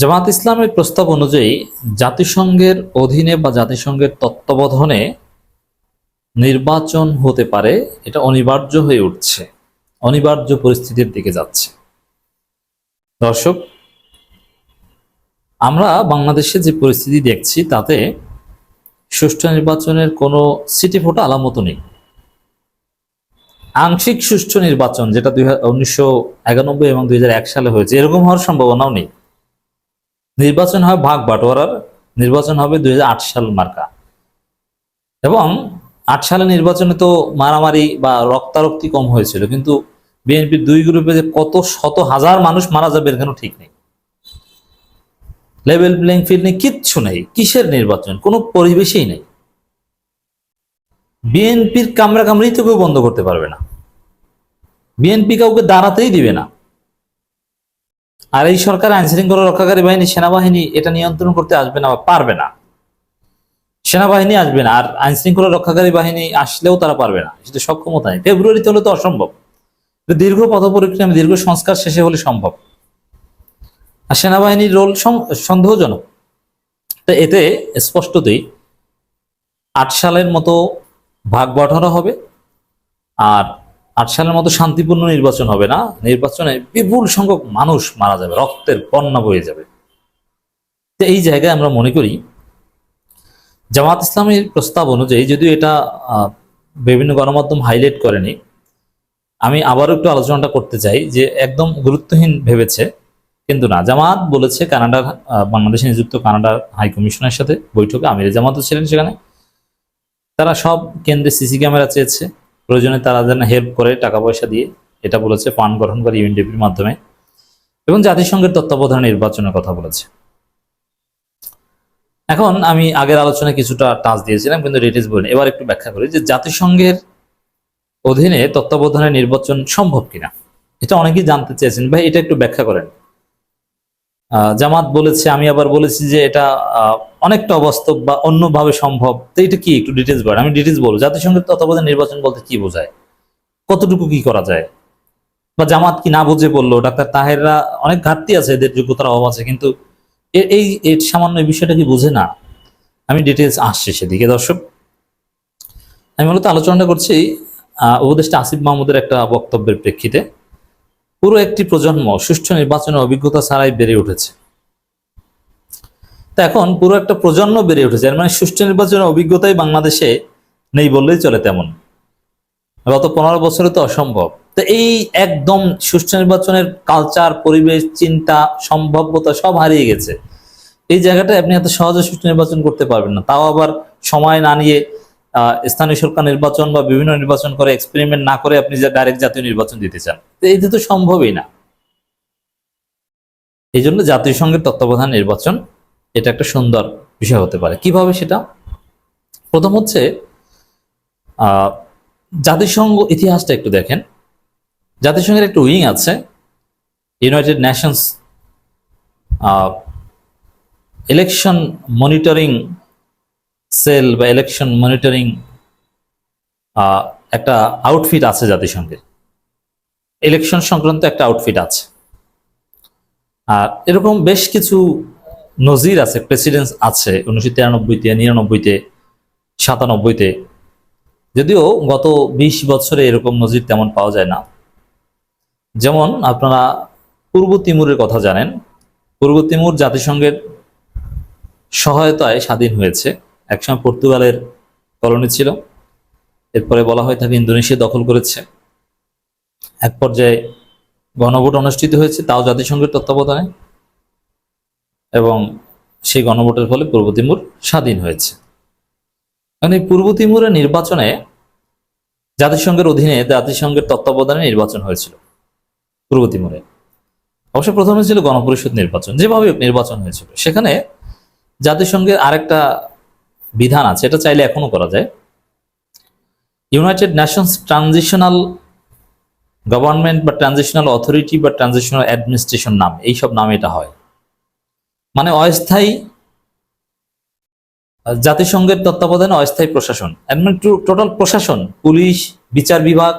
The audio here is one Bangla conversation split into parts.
জামাত ইসলামের প্রস্তাব অনুযায়ী জাতিসংঘের অধীনে বা জাতিসংঘের তত্ত্বাবধানে নির্বাচন হতে পারে, এটা অনিবার্য হয়ে উঠছে, অনিবার্য পরিস্থিতির দিকে যাচ্ছে। দর্শক, আমরা বাংলাদেশে যে পরিস্থিতি দেখছি, তাতে সুষ্ঠু নির্বাচনের কোনো সিটি ফোটা আলামত নেই। আংশিক সুষ্ঠু নির্বাচন, যেটা দুই উনিশশো একানব্বই এবং দুই হাজার এক সালে হয়েছে, এরকম হওয়ার সম্ভাবনাও নেই। নির্বাচন হবে ভাগ বাটোয়ারার, নির্বাচন হবে দুই হাজার আট সাল মার্কা। এবং আট সালে নির্বাচনে তো মারামারি বা রক্তারক্তি কম হয়েছিল, কিন্তু বিএনপির দুই গ্রুপে যে কত শত হাজার মানুষ মারা যাবে এর কোনো ঠিক নেই। লেভেল প্লেইং ফিল্ড নেই, কিচ্ছু নেই, কিসের নির্বাচন? কোনো পরিবেশেই নেই। বিএনপির কামরা কামড়ি তো কেউ বন্ধ করতে পারবে না। বিএনপি কাউকে দাঁড়াতেই দিবে না। আর এই সরকার আইন শৃঙ্খলা রক্ষাকারী বাহিনী সেনাবাহিনী এটা নিয়ন্ত্রণ করতে আসবে না বা পারবে না। সেনাবাহিনী আসবে না, আর আইন শৃঙ্খলা রক্ষাকারী বাহিনী আসলেও তারা পারবে না। সেটা সক্ষমতা নেই। ফেব্রুয়ারিতে হলে তো অসম্ভব। দীর্ঘ পথ পরিক্রমা দীর্ঘ সংস্কার শেষে হলে সম্ভব। আর সেনাবাহিনীর রোল সন্দেহজনক। তো এতে স্পষ্টতই আট সালের মতো ভাগ বাটোয়ারা হবে, আর আট সালের মতো শান্তিপূর্ণ নির্বাচন হবে না? নির্বাচনে বিপুল সংখ্যক মানুষ মারা যাবে, রক্তের বন্যা বয়ে যাবে। তো এই জায়গায় আমরা মনে করি, জামাত ইসলামের প্রস্তাব অনুযায়ী, যদিও এটা বিভিন্ন গণমাধ্যম হাইলাইট করেনি, আমি আবারও একটু আলোচনাটা করতে চাই যে একদম গুরুত্বহীন ভেবেছে, কিন্তু না। জামাত বলেছে কানাডার বাংলাদেশে নিযুক্ত কানাডার হাই কমিশনের সাথে বৈঠকে, আমির জামাতও ছিলেন সেখানে। তারা সব কেন্দ্রে সিসি ক্যামেরা চেয়েছে। প্রয়োজনে তারা যেন হেল্প করে টাকা পয়সা দিয়ে এটা বলেছে ফান্ড গঠন করে ইউএনডিপির মাধ্যমে। এবং জাতিসংঘের তত্ত্বাবধানে নির্বাচনের কথা বলেছে। এখন আমি আগের আলোচনায় কিছুটা টাচ দিয়েছিলাম, কিন্তু ডিটেলস বলিনি এবার একটু ব্যাখ্যা করি যে জাতিসংঘের অধীনে তত্ত্বাবধানে নির্বাচন সম্ভব কিনা। এটা অনেকেই জানতে চেয়েছেন। ভাই, এটা একটু ব্যাখ্যা করেন। জামাত বলেছে, আমি আবার বলেছি যে এটা অনেকটা অবাস্তব বা অন্যভাবে সম্ভব। তো এটা কি? একটু ডিটেলস বলেন। আমি ডিটেলস বলব। জাতিসংঘের তত্ত্বাবধানে নির্বাচন বলতে কি বোঝায়? কতটুকু কি করা যায়? বা জামাত কি না বুঝে বলল ডাক্তার তাহেররা অনেক ঘাটতি আছে এদের যোগ্যতার অভাব আছে, কিন্তু এই এই সামান্য বিষয়টা কি বুঝে না? আমি ডিটেলস আসছি সেদিকে। দর্শক, আমি মূলত আলোচনাটা করছি উপদেষ্টা আসিফ মাহমুদের একটা বক্তব্যের প্রেক্ষিতে। পুরো একটি প্রজন্ম সুষ্ঠু নির্বাচনের অভিজ্ঞতা ছাড়াই বেড়ে উঠেছে। তা এখন পুরো একটা প্রজন্ম বেড়ে উঠেছে। মানে সুষ্ঠু নির্বাচনের অভিজ্ঞতাই বাংলাদেশে নেই বললেই চলে তেমন। গত পনেরো বছরে তো অসম্ভব। তো এই একদম সুষ্ঠু নির্বাচনের কালচার পরিবেশ, চিন্তা, সম্ভাব্যতা সব হারিয়ে গেছে। এই জায়গাটায় আপনি এত সহজে সুষ্ঠু নির্বাচন করতে পারবেন না। তাও আবার সময় না নিয়ে স্থানীয় সরকার নির্বাচন বা বিভিন্ন নির্বাচন করে এক্সপেরিমেন্ট না করে আপনি ডাইরেক্ট জাতীয় নির্বাচন দিতে চান। তো এটা তো সম্ভবই না। এই জন্য জাতীয় সংঘের তত্ত্বাবধান নির্বাচন এটা একটা সুন্দর বিষয় হতে পারে। কীভাবে সেটা? প্রথম হচ্ছে জাতিসংঘ ইতিহাসটা একটু দেখেন। জাতিসংঘের একটা উইং আছে United Nations election monitoring cell বা ইলেকশন মনিটরিং একটা আউটফিট আছে জাতিসংঘের। ইলেকশন সংক্রান্ত একটা আউটফিট আছে। আর এরকম বেশ কিছু নজির আছে প্রেসিডেন্স আছে, উনিশশো তিরানব্বইতে, নিরানব্বইতে, সাতানব্বইতে। যদিও গত বিশ বছরে এরকম নজির তেমন পাওয়া যায় না। যেমন আপনারা পূর্ব তিমুরের কথা জানেন। পূর্ব তিমুর জাতিসংঘের সহায়তায় স্বাধীন হয়েছে। একসময় পর্তুগালের কলোনি ছিল। এরপরে বলা হয় থাকে ইন্দোনেশিয়া দখল করেছে। এক পর্যায়ে গণভোট অনুষ্ঠিত হয়েছে, তাও জাতিসংঘের তত্ত্বাবধানে। এবং সেই গণভোটের ফলে পূর্ব তিমুর স্বাধীন হয়েছে। কারণ এই পূর্ব তিমুরের নির্বাচনে জাতিসংঘের অধীনে জাতিসংঘের তত্ত্বাবধানে নির্বাচন হয়েছিল পূর্ব তিমুরে। অবশ্য প্রথমে ছিল গণপরিষদ নির্বাচন, যেভাবে নির্বাচন হয়েছিল। সেখানে জাতিসংঘের আরেকটা বিধান আছে, এটা চাইলে এখনও করা যায়। ইউনাইটেড নেশনস ট্রানজিশনাল গভর্নমেন্ট বা ট্রানজিশনাল অথরিটি বা ট্রানজিশনাল অ্যাডমিনিস্ট্রেশন নাম, এইসব নামে এটা হয়। মানে অস্থায়ী জাতিসংঘের তত্ত্বাবধানে অস্থায়ী প্রশাসন। টোটাল প্রশাসন, পুলিশ, বিচার বিভাগ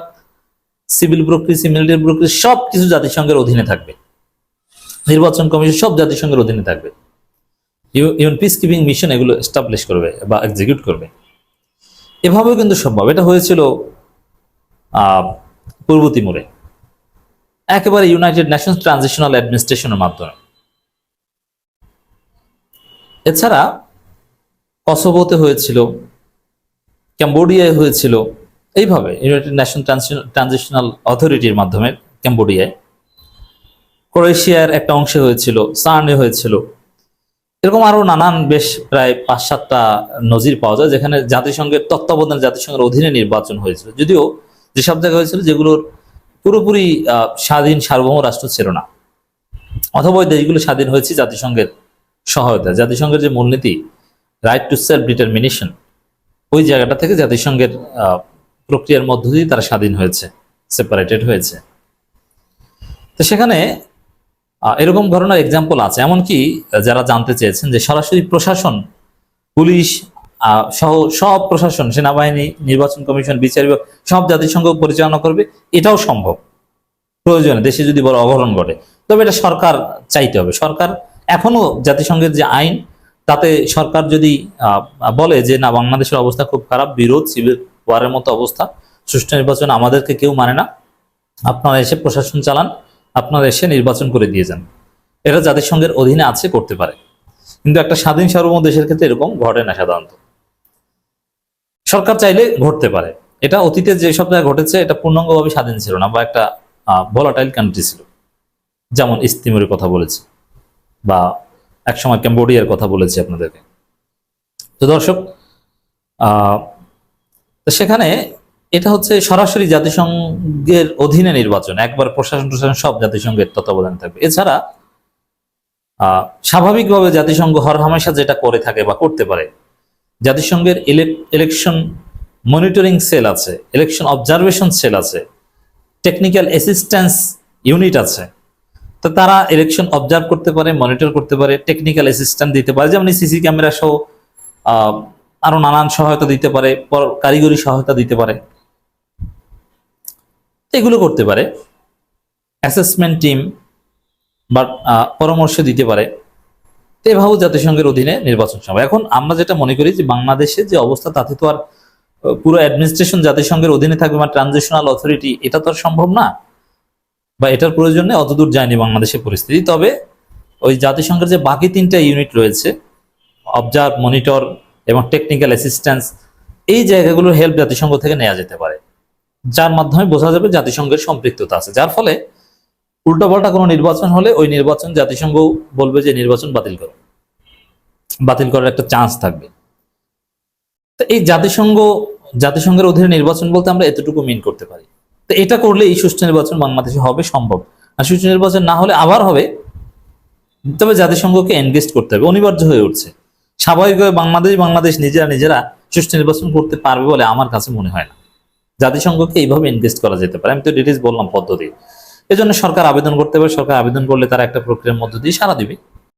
সিভিল ব্রোক্রেসি মিলিটারি ব্রোক্রেসি সব কিছু জাতিসংঘের অধীনে থাকবে। নির্বাচন কমিশন সব জাতিসংঘের অধীনে থাকবে। ইউএন পিস কিপিং মিশন এগুলো এস্টাবলিশ করবে বা এক্সিকিউট করবে। এভাবেও কিন্তু সম্ভব। এটা হয়েছিল পূর্ব তিমুরে। একেবারে ইউনাইটেড নেশনস ট্রানজিশনাল অ্যাডমিনিস্ট্রেশনের মাধ্যমে। এছাড়া কসোভোতে হয়েছিল ক্যাম্বোডিয়ায় হয়েছিল, এইভাবে ইউনাইটেড নেশন ট্রানজিশনাল অথরিটির মাধ্যমে ক্যাম্বোডিয়ায় ক্রোয়েশিয়ার একটা অংশে হয়েছিল সার্নে হয়েছিল। এরকম আরও নানান বেশ প্রায় পাঁচ সাতটা নজির পাওয়া যায়, যেখানে জাতিসংঘের তত্ত্বাবধানে জাতিসংঘের অধীনে নির্বাচন হয়েছিল। যদিও যেসব জায়গায় হয়েছিল যেগুলোর পুরোপুরি স্বাধীন সার্বভৌম রাষ্ট্র ছিল না। অথবা দেশগুলো স্বাধীন হয়েছে জাতিসংঘের সহায়তা, জাতিসংঘের যে মূলনীতি রাইট টু সেলফ ডিটারমিনেশন ওই জায়গাটা থেকে জাতিসংঘের প্রক্রিয়ার মধ্য দিয়ে তারা স্বাধীন হয়েছে সেপারেটেড হয়েছে। তো সেখানে এরকম ধরনের এক্সাম্পল আছে। এমনকি যারা জানতে চেয়েছেন যে সরাসরি প্রশাসন, পুলিশ সহ, সব প্রশাসন, সেনাবাহিনী, নির্বাচন কমিশন, বিচার বিভাগ, সব জাতিসংঘ পরিচালনা করবে, এটাও সম্ভব। প্রয়োজনে, দেশে যদি বড় অঘটন ঘটে। তবে এটা সরকার চাইতে হবে। সরকার এখনও জাতিসংঘের যে আইন, তাতে সরকার যদি বলে যে না, বাংলাদেশের অবস্থা খুব খারাপ, বিরোধ সিভিল ওয়ারের মতো অবস্থা, সুষ্ঠু নির্বাচন আমাদেরকে কেউ মানে না। আপনারা এসে প্রশাসন চালান, আপনারা এসে নির্বাচন করে দিয়ে যান। এটা জাতিসংঘের অধীনে আছে, করতে পারে। কিন্তু একটা স্বাধীন সার্বভৌম দেশের ক্ষেত্রে এরকম ঘটে না সাধারণত। সরকার চাইলে ঘটতে পারে। এটা অতীতে যে জায়গায় ঘটেছে, এটা পূর্ণাঙ্গভাবে স্বাধীন ছিল না বা একটা ভোলাটাইল কান্ট্রি ছিল। যেমন ইস্তিমুরের কথা বলেছি। বা একসময় ক্যাম্বোডিয়ার কথা বলেছি আপনাদেরকে। তো দর্শক সেখানে এটা হচ্ছে সরাসরি জাতিসংঘের অধীনে নির্বাচন, একবার প্রশাসন প্রশাসন সব জাতিসংঘের তত্ত্বাবধানে থাকবে। এছাড়া স্বাভাবিকভাবে জাতিসংঘ হর হামেশা যেটা করে থাকে বা করতে পারে, জাতিসংঘের ইলেকশন মনিটরিং সেল আছে ইলেকশন অবজারভেশন সেল আছে টেকনিক্যাল অ্যাসিস্ট্যান্স ইউনিট আছে। তো তারা ইলেকশন অবজার্ভ করতে পারে মনিটর করতে পারে টেকনিক্যাল অ্যাসিস্ট্যান্ট দিতে পারে। যেমন সিসি ক্যামেরা সহ আরও নানান সহায়তা দিতে পারে কারিগরি সহায়তা দিতে পারে। এগুলো করতে পারে। অ্যাসেসমেন্ট টিম বা পরামর্শ দিতে পারে। এভাবেও জাতিসংঘের অধীনে নির্বাচন সভা। এখন আমরা যেটা মনে করি যে, বাংলাদেশে যে অবস্থা, তাতে তো আর পুরো অ্যাডমিনিস্ট্রেশন জাতিসংঘের অধীনে থাকবে বা ট্রানজিশনাল অথরিটি এটা তো আর সম্ভব না। বা এটার প্রয়োজনে অতদূর যায়নি বাংলাদেশের পরিস্থিতি। তবে ওই জাতিসংঘের যে বাকি তিনটা ইউনিট রয়েছে অবজার্ভ মনিটর এবং টেকনিক্যাল অ্যাসিস্ট্যান্স এই জায়গাগুলোর হেল্প জাতিসংঘ থেকে নেওয়া যেতে পারে। যার মাধ্যমে বোঝা যাবে জাতিসংঘের সম্পৃক্ততা আছে। যার ফলে উল্টোপাল্টা কোনো নির্বাচন হলে ওই নির্বাচন জাতিসংঘ বলবে যে নির্বাচন বাতিল করো। বাতিল করার একটা চান্স থাকবে। তো এই জাতিসংঘ, জাতিসংঘের অধীনে নির্বাচন বলতে আমরা এতটুকু মিন করতে পারি। তো এটা করলে এই সুষ্ঠু নির্বাচন বাংলাদেশে হবে সম্ভব। আর সুষ্ঠু নির্বাচন না হলে আবার হবে, তবে জাতিসংঘকে এনগেজ করতে হবে, অনিবার্য হয়ে উঠছে। স্বাভাবিকভাবে বাংলাদেশ বাংলাদেশ নিজেরা নিজেরা সুষ্ঠু নির্বাচন করতে পারবে বলে আমার কাছে মনে হয় না। জাতিসংঘকে এইভাবে ইনভেস্ট করা যেতে পারে। আমি তো ডিটেলস বললাম পদ্ধতি। এজন্য সরকার আবেদন করতে পারে, সরকার আবেদন করলে তারা একটা প্রক্রিয়ার মধ্য দিয়ে সারা দিবে।